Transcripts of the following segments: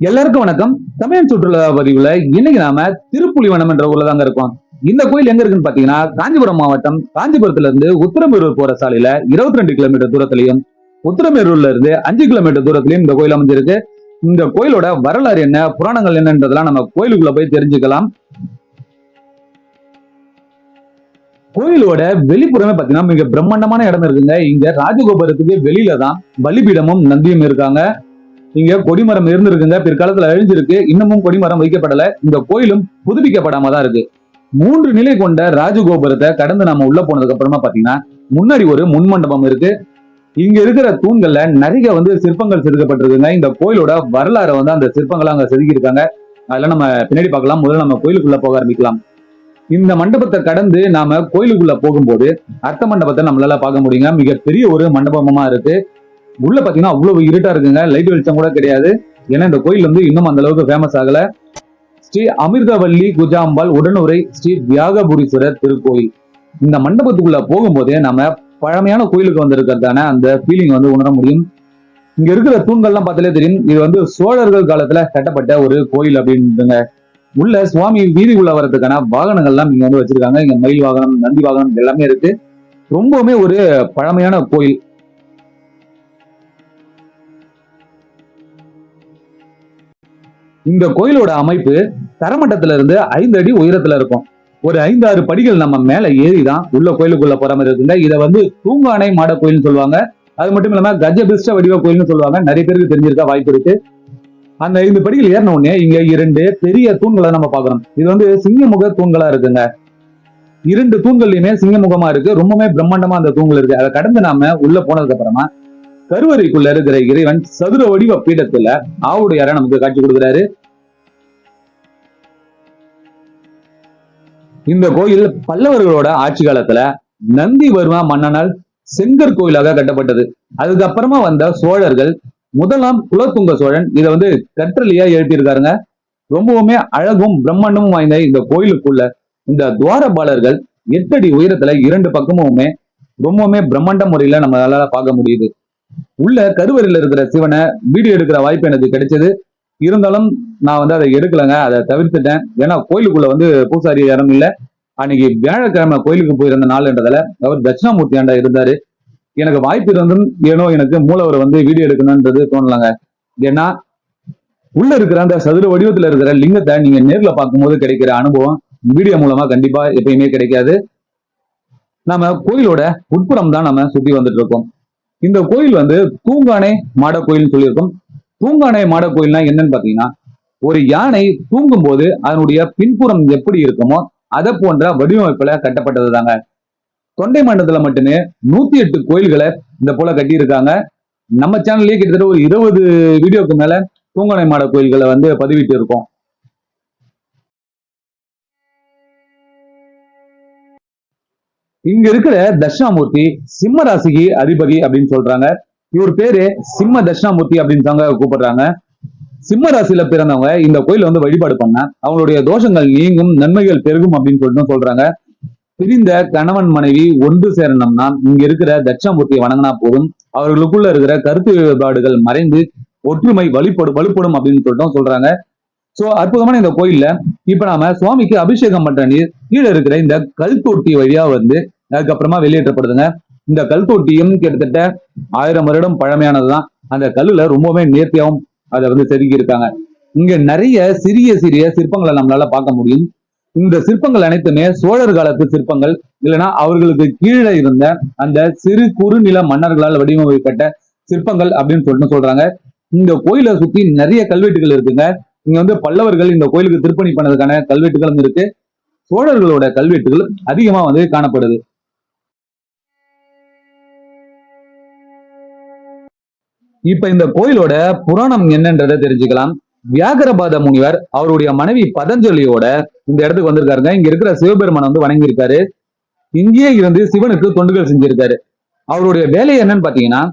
எல்லாருக்கும் வணக்கம். தமிழ் சுற்றுலா பதிவுல இன்னைக்கு நாம திருப்புலிவனம் என்ற ஊர்ல தாங்க இருக்கோம். இந்த கோயில் எங்க இருக்குன்னு பாத்தீங்கன்னா காஞ்சிபுரம் மாவட்டம் காஞ்சிபுரத்துல இருந்து உத்தரமேரூர் போற சாலையில இருபத்தி ரெண்டு கிலோமீட்டர் தூரத்திலையும் உத்தரமேரூர்ல இருந்து அஞ்சு கிலோமீட்டர் தூரத்திலையும் இந்த கோயில் அமைஞ்சிருக்கு. இந்த கோயிலோட வரலாறு என்ன புராணங்கள் என்னன்றதெல்லாம் நம்ம கோயிலுக்குள்ள போய் தெரிஞ்சுக்கலாம். கோயிலோட வெளிப்புறமே பாத்தீங்கன்னா மிக பிரம்மாண்டமான இடம் இருக்குங்க. இங்க ராஜகோபுரத்துக்கு வெளியில தான் பலிபீடமும் நந்தியும் இருக்காங்க. இங்க கொடிமரம் இருந்திருக்குங்க பிற்காலத்துல அழிஞ்சிருக்கு இன்னமும் கொடிமரம் வைக்கப்படல இந்த கோயிலும் புதுப்பிக்கப்படாம தான் இருக்கு. மூன்று நிலை கொண்ட ராஜகோபுரத்தை கடந்து நாம உள்ள போனதுக்கு அப்புறமா பாத்தீங்கன்னா முன்னாடி ஒரு முன்மண்டபம் இருக்கு. இங்க இருக்கிற தூண்கள்ல நிறைய வந்து சிற்பங்கள் செதுக்கப்பட்டிருக்குங்க. இந்த கோயிலோட வரலாறை வந்து அந்த சிற்பங்களை அங்க செதுக்கியிருக்காங்க. அதெல்லாம் நம்ம பின்னாடி பார்க்கலாம். முதல்ல நம்ம கோயிலுக்குள்ள போக ஆரம்பிக்கலாம். இந்த மண்டபத்தை கடந்து நாம கோயிலுக்குள்ள போகும்போது அர்த்த மண்டபத்தை நம்மளால பார்க்க முடியுங்க. மிகப்பெரிய ஒரு மண்டபமா இருக்கு. உள்ள பாத்தீங்கன்னா அவ்வளவு இருட்டா இருக்குங்க. லைட் வெளிச்சம் கூட கிடையாது. ஏன்னா இந்த கோயில் வந்து இன்னும் அந்த அளவுக்கு ஃபேமஸ் ஆகல. ஸ்ரீ அமிர்தவல்லி குஜாம்பால் உடனுரை ஸ்ரீ வியாகபுரீஸ்வரர் திருக்கோயில். இந்த மண்டபத்துக்குள்ள போகும்போதே நம்ம பழமையான கோயிலுக்கு வந்திருக்கிறதான அந்த ஃபீலிங் வந்து உணர முடியும். இங்க இருக்கிற தூண்கள்லாம் பார்த்தாலே தெரியும். இது வந்து சோழர்கள் காலத்துல கட்டப்பட்ட ஒரு கோயில் அப்படின்ட்டுங்க உள்ள சுவாமி வீதிக்குள்ள வர்றதுக்கான வாகனங்கள்லாம் இங்க வந்து வச்சிருக்காங்க. இங்க மயில் வாகனம் நந்தி வாகனம் எல்லாமே இருக்கு. ரொம்பவுமே ஒரு பழமையான கோயில். இந்த கோயிலோட அமைப்பு தரமட்டத்துல இருந்து ஐந்து அடி உயரத்துல இருக்கும். ஒரு ஐந்து ஆறு படிகள் நம்ம மேல ஏறி தான் உள்ள கோயிலுக்குள்ள போற மாதிரி இருக்குங்க. இதை வந்து தூங்கானை மாட கோயில்னு சொல்லுவாங்க. அது மட்டும் இல்லாம கஜபிஷ்ட வடிவ கோயில்னு சொல்லுவாங்க. நிறைய பேருக்கு தெரிஞ்சிருக்க வாய்ப்பு இருக்கு. அந்த ஐந்து படிகள் ஏறின உடனே இங்க இரண்டு பெரிய தூண்களை நம்ம பாக்குறோம் இது வந்து சிங்கமுக தூண்களா இருக்குங்க. இரண்டு தூண்கள்லயுமே சிங்கமுகமா இருக்கு. ரொம்பவே பிரம்மாண்டமா அந்த தூண்கள் இருக்கு. அதை கடந்து நாம உள்ள போனதுக்கு அப்புறமா கருவறைக்குள்ள இருக்கிற இறைவன் சதுர வடிவ பீடத்துல ஆவுடையார நமக்கு காட்சி கொடுக்கிறாரு. இந்த கோயில் பல்லவர்களோட ஆட்சி காலத்துல நந்திவர்மா மன்னனால் செங்கற் கோயிலாக கட்டப்பட்டது. அதுக்கப்புறமா வந்த சோழர்கள் முதலாம் குலத்துங்க சோழன் இதை வந்து கற்றலியா எழுப்பியிருக்காருங்க ரொம்பவுமே அழகும் பிரம்மாண்டமும் வாய்ந்த இந்த கோயிலுக்குள்ள இந்த துவாரபாலர்கள் எட்டடி உயரத்துல இரண்டு பக்கமுமே ரொம்பவுமே பிரம்மாண்ட முறையில நம்மளால பார்க்க முடியுது. உள்ள கருவறையில் இருக்கிற சிவனை வீடியோ எடுக்கிற வாய்ப்பு எனக்கு கிடைச்சது. இருந்தாலும் நான் வந்து அதை எடுக்கலைங்க அதை தவிர்த்துட்டேன். ஏன்னா கோயிலுக்குள்ள வந்து பூசாரி யாரும் இல்லை. அன்னைக்கு வியாழக்கிழமை கோயிலுக்கு போயிருந்த நாள்ன்றதால அவர் தட்சிணாமூர்த்தி ஆண்டா இருந்தாரு. எனக்கு வாய்ப்பு இருந்தும் ஏனோ எனக்கு மூலவரை வந்து வீடியோ எடுக்கணும்ன்றது தோணலாங்க. ஏன்னா உள்ள இருக்கிற அந்த சதுர வடிவத்துல இருக்கிற லிங்கத்தை நீங்க நேர்ல பார்க்கும்போது கிடைக்கிற அனுபவம் வீடியோ மூலமா கண்டிப்பா எப்பயுமே கிடைக்காது. நம்ம கோயிலோட உட்புறம் தான் நம்ம சுத்தி வந்துட்டு இருக்கோம். இந்த கோயில் வந்து தூங்கானை மாட கோயில்னு சொல்லியிருக்கோம். தூங்கானை மாட கோயில்னா என்னன்னு பாத்தீங்கன்னா ஒரு யானை தூங்கும் போது அதனுடைய பின்புறம் எப்படி இருக்குமோ அதை போன்ற வடிவமைப்புல கட்டப்பட்டது தாங்க தொண்டை மண்டலத்துல மட்டுமே நூத்தி எட்டு கோயில்களை இந்த போல கட்டியிருக்காங்க. நம்ம சேனல்லயே கிட்டத்தட்ட ஒரு இருபது வீடியோக்கு மேல தூங்கானை மாட கோயில்களை வந்து பதிவிட்டு இருக்கோம் இங்க இருக்கிற தட்சிணாமூர்த்தி சிம்ம ராசிக்கு அதிபதி அப்படின்னு சொல்றாங்க. இவர் பேரு சிம்ம தட்சிணாமூர்த்தி அப்படின்னு தாங்க கூப்பிடுறாங்க. சிம்ம ராசியில பிறந்தவங்க இந்த கோயில வந்து வழிபாடு பண்ண அவங்களுடைய தோஷங்கள் நீங்கும் நன்மைகள் பெருகும் அப்படின்னு சொல்லிட்டு சொல்றாங்க. பிரிந்த கணவன் மனைவி ஒன்று சேரணும்னா இங்க இருக்கிற தட்சிணாமூர்த்தியை வணங்கினா போதும். அவர்களுக்குள்ள இருக்கிற கருத்து வேறுபாடுகள் மறைந்து ஒற்றுமை வழிபடு வலுப்படும் அப்படின்னு சொல்லிட்டு சொல்றாங்க. சோ அற்புதமான இந்த கோயில்ல இப்ப நாம சுவாமிக்கு அபிஷேகம் பண்ற நீர் கீழே இருக்கிற இந்த கல் தொட்டி வழியா வந்து அதுக்கப்புறமா வெளியேற்றப்படுதுங்க. இந்த கல் தொட்டியும் கிட்டத்தட்ட ஆயிரம் வருடம் பழமையானதுதான். அந்த கல்லுல ரொம்பவே நேர்த்தியாகவும் அதை வந்து செதுக்கி இருக்காங்க இங்க நிறைய சிறிய சிறிய சிற்பங்களை நம்மளால பார்க்க முடியும். இந்த சிற்பங்கள் அனைத்துமே சோழர் காலத்து சிற்பங்கள். இல்லைன்னா அவர்களுக்கு கீழே இருந்த அந்த சிறு குறுநில மன்னர்களால் வடிவமைக்கப்பட்ட சிற்பங்கள் அப்படின்னு சொல்லிட்டு சொல்றாங்க. இந்த கோயிலை சுத்தி நிறைய கல்வெட்டுகள் இருக்குங்க. இங்க வந்து பல்லவர்கள் இந்த கோயிலுக்கு திருப்பணி பண்ணதுக்கான கல்வெட்டுகளும் இருக்கு. சோழர்களோட கல்வெட்டுகள் அதிகமா வந்து காணப்படுது. இப்ப இந்த கோயிலோட புராணம் என்னன்றதை தெரிஞ்சுக்கலாம். வியாகரபாத முனிவர் அவருடைய மனைவி பதஞ்சலியோட இந்த இடத்துக்கு வந்திருக்காருங்க. இங்க இருக்கிற சிவபெருமான் வந்து வணங்கியிருக்காரு. இங்கேயே இருந்து சிவனுக்கு தொண்டுகள் செஞ்சிருக்காரு. அவருடைய வேலை என்னன்னு பாத்தீங்கன்னா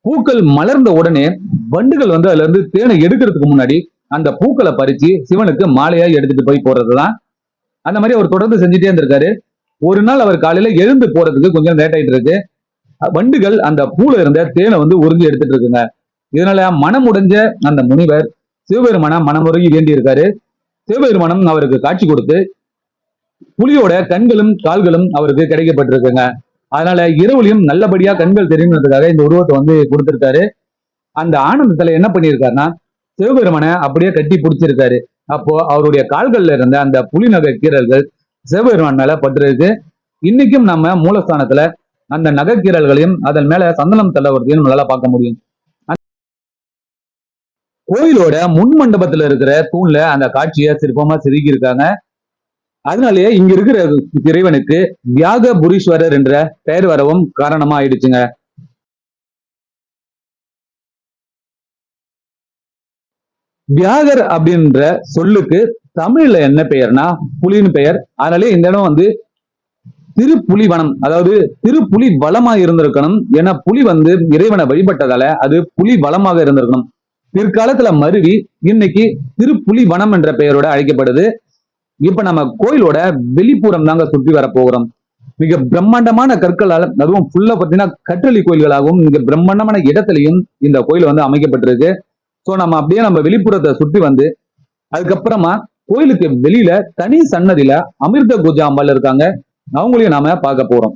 பூக்கள் மலர்ந்த உடனே வண்டுகள் வந்து அதுல இருந்து தேனை எடுக்கிறதுக்கு முன்னாடி அந்த பூக்களை பறிச்சு சிவனுக்கு மாலையா எடுத்துட்டு போய் போடுறதுதான். அந்த மாதிரி அவர் தொடர்ந்து செஞ்சுட்டே இருந்திருக்காரு. ஒரு நாள் அவர் காலையில எழுந்து போறதுக்கு கொஞ்சம் லேட் ஆயிட்டு இருக்கு. வண்டுகள் அந்த பூல இருந்த தேனை வந்து உறிஞ்சி எடுத்துட்டு இருக்குங்க. இதனால மனம் உடைஞ்ச அந்த முனிவர் சிவபெருமான மனமுருகி வேண்டி இருக்காரு சிவபெருமானம் அவருக்கு காட்சி கொடுத்து புலியோட கண்களும் கால்களும் அவருக்கு கிடைக்கப்பட்டிருக்குங்க. அதனால இரவுலையும் நல்லபடியா கண்கள் தெரியுங்கிறதுக்காக இந்த உருவத்தை வந்து கொடுத்திருக்காரு. அந்த ஆனந்தத்துல என்ன பண்ணியிருக்காருன்னா சிவபெருமனை அப்படியே கட்டி பிடிச்சிருக்காரு. அப்போ அவருடைய கால்கள்ல இருந்த அந்த புலி நகை கீறல்கள் சிவபெருமான் மேல பட்டிருக்கு. இன்னைக்கும் நம்ம மூலஸ்தானத்துல அந்த நகைக்கீரல்களையும் அதன் மேல சந்தனம் தள்ளவர்களையும் நம்மளால பார்க்க முடியும். கோயிலோட முன் மண்டபத்துல இருக்கிற தூண்ல அந்த காட்சியை சிற்பமா செதுக்கியிருக்காங்க. அதனாலேயே இங்க இருக்கிற இறைவனுக்கு வியாக புரீஸ்வரர் என்ற பெயர் வரவும் காரணமா ஆயிடுச்சுங்க வியாகர் அப்படின்ற சொல்லுக்கு தமிழ்ல என்ன பெயர்னா புலின்னு பெயர். அதனாலே இந்த இடம் வந்து திருப்புலிவனம் அதாவது திருப்புலி வளமா இருந்திருக்கணும் ஏன்னா புலி வந்து இறைவனை வழிபட்டதால அது புலி வளமாக இருந்திருக்கணும். பிற்காலத்துல மருவி இன்னைக்கு திருப்புலி வனம் என்ற பெயரோட அழைக்கப்படுது. இப்ப நம்ம கோயிலோட வெளிப்புறம் தாங்க சுற்றி வர போகிறோம். மிக பிரம்மாண்டமான கற்களால் அதுவும் ஃபுல்லா பாத்தீங்கன்னா கற்றளி கோயில்களாகவும் மிக பிரம்மாண்டமான இடத்துலையும் இந்த கோயில் வந்து அமைக்கப்பட்டிருக்கு. சோ நம்ம அப்படியே நம்ம வெளிப்புறத்தை சுற்றி வந்து அதுக்கப்புறமா கோயிலுக்கு வெளியில தனி சன்னதியில அமிர்த குஜா அம்பாள் இருக்காங்க. அவங்களையும் நாம பார்க்க போறோம்.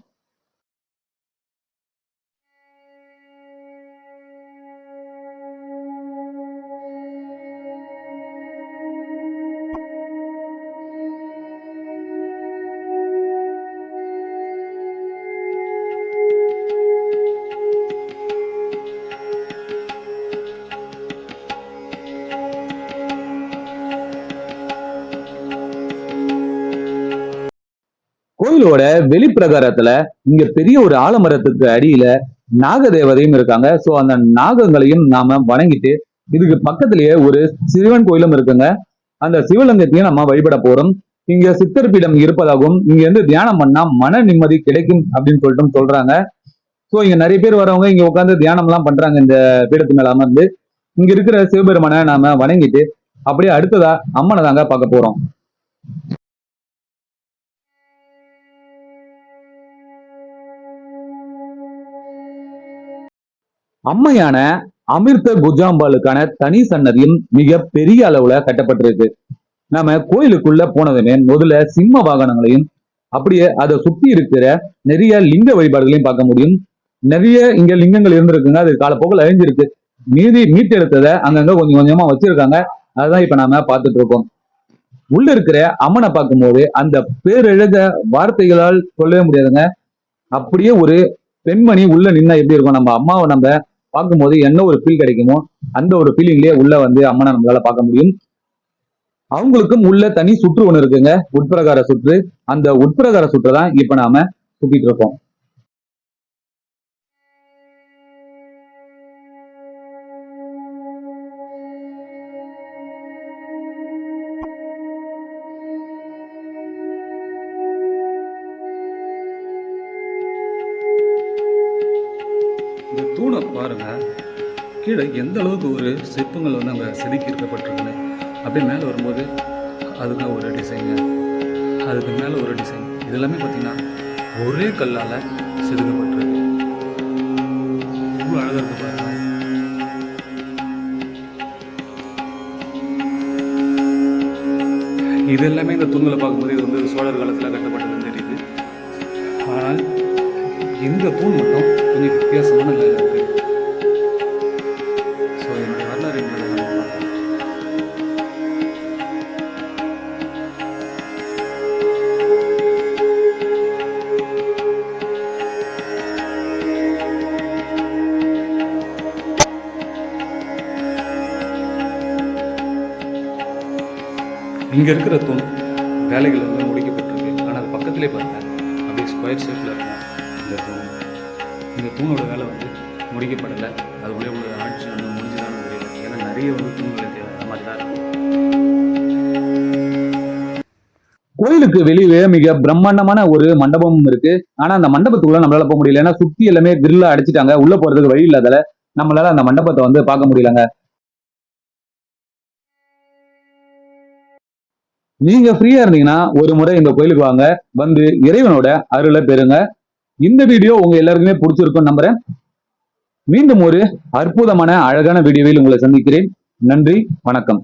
கோயிலோட வெளிப்பிரகாரத்துல இங்க பெரிய ஒரு ஆலமரத்துக்கு அடியில நாகதேவதையும் இருக்காங்க. சோ அந்த நாகங்களையும் நாம வணங்கிட்டு இதுக்கு பக்கத்திலேயே ஒரு சிவன் கோயிலும் இருக்குங்க. அந்த சிவலிங்கத்தையும் நம்ம வழிபட போறோம். இங்க சித்தர் பீடம் இருப்பதாகவும் இங்க இருந்து தியானம் பண்ணா மன நிம்மதி கிடைக்கும் அப்படின்னு சொல்லிட்டு சொல்றாங்க. சோ இங்க நிறைய பேர் வரவங்க இங்க உட்காந்து தியானம் எல்லாம் பண்றாங்க இந்த பீடத்து மேல அமர்ந்து. இங்க இருக்கிற சிவபெருமனை நாம வணங்கிட்டு அப்படியே அடுத்ததா அம்மனை தாங்க பார்க்க போறோம். அம்மையான அமிர்த புஜாம்பாலுக்கான தனி சன்னதியும் மிக பெரிய அளவுல கட்டப்பட்டிருக்கு. நாம கோயிலுக்குள்ள போனதுமே முதல்ல சிம்ம வாகனங்களையும் அப்படியே அதை சுத்தி இருக்கிற நிறைய லிங்க வழிபாடுகளையும் பார்க்க முடியும். நிறைய இங்க லிங்கங்கள் இருந்திருக்குங்க அது காலப்போக்கில் அழிஞ்சிருக்கு. மீதி மீட்டெடுத்ததை அங்கங்க கொஞ்சம் கொஞ்சமா வச்சிருக்காங்க. அதுதான் இப்ப நாம பார்த்துட்டு இருக்கோம். உள்ள இருக்கிற அம்மனை பார்க்கும்போது அந்த பேரெழுத வார்த்தைகளால் சொல்லவே முடியாதுங்க. அப்படியே ஒரு பெண்மணி உள்ள நின்னா எப்படி இருக்கும்? நம்ம அம்மாவை நம்ம பார்க்கும்போது என்ன ஒரு ஃபீல் கிடைக்குமோ அந்த ஒரு ஃபீலிங்லயே உள்ள வந்து அம்மனை நம்மளால பார்க்க முடியும். அவங்களுக்கும் உள்ள தனி சுற்று ஒண்ணு இருக்குங்க. உட்பிரகார சுற்று. அந்த உட்பிரகார சுற்று தான் இப்ப நாம சுத்திட்டு இருக்கோம். இந்த தூணை பாருங்கள் கீழே எந்த அளவுக்கு ஒரு சிற்பங்கள் வந்து அங்கே செதுக்கி இருக்கப்பட்டிருக்குன்னு அப்படியே மேலே வரும்போது அதுக்கு ஒரு டிசைனு அதுக்கு மேலே ஒரு டிசைன் இதெல்லாமே பார்த்திங்கன்னா ஒரே கல்லால் செதுக்கப்பட்டிருக்கு. அழகாக இருக்கு பாருங்கள் இது எல்லாமே இந்த தூண்களை பார்க்கும்போது இது வந்து சோழர் காலத்தில் கட்டப்பட்டதுன்னு தெரியுது. ஆனால் இந்த தூண் மட்டும் கொஞ்சம் வித்தியாசமான நிலையில் இருக்கு. ஸோ என்னுடைய வரலாறு என்பதை நம்ம பார்க்கலாம். இங்கே இருக்கிற தூண் வேலைகள் வந்து முடிக்கப்பட்டிருக்கு. ஆனால் அது பக்கத்துலேயே பார்த்தேன் அப்படியே ஸ்கொயர் ஷேப்பில் இருக்கும். இந்த தூண். இந்த தூணோட வேலை வந்து முடிக்கப்படலை. அதுக்குள்ளே ஒரு ஆட்சி வந்து முடிஞ்சுதான் முடியல ஏன்னா நிறைய வந்து தூண்கள் இது அது மாதிரி தான் இருக்கும் கோயிலுக்கு வெளியே மிக பிரம்மாண்டமான ஒரு மண்டபமும் இருக்கு. ஆனா அந்த மண்டபத்துக்குள்ள நம்மளால போக முடியல. ஏன்னா சுத்தி எல்லாமே கிரில்ல அடிச்சிட்டாங்க. உள்ள போறதுக்கு வழி இல்லாதால நம்மளால அந்த மண்டபத்தை வந்து பார்க்க முடியலங்க. நீங்க ஃப்ரீயா இருந்தீங்கன்னா ஒரு முறை இந்த கோயிலுக்கு வாங்க. வந்து இறைவனோட அருளை பெறுங்க. இந்த வீடியோ உங்க எல்லாருக்குமே பிடிச்சிருக்கும் நம்புறேன். மீண்டும் ஒரு அற்புதமான அழகான வீடியோவில் உங்களை சந்திக்கிறேன். நன்றி வணக்கம்.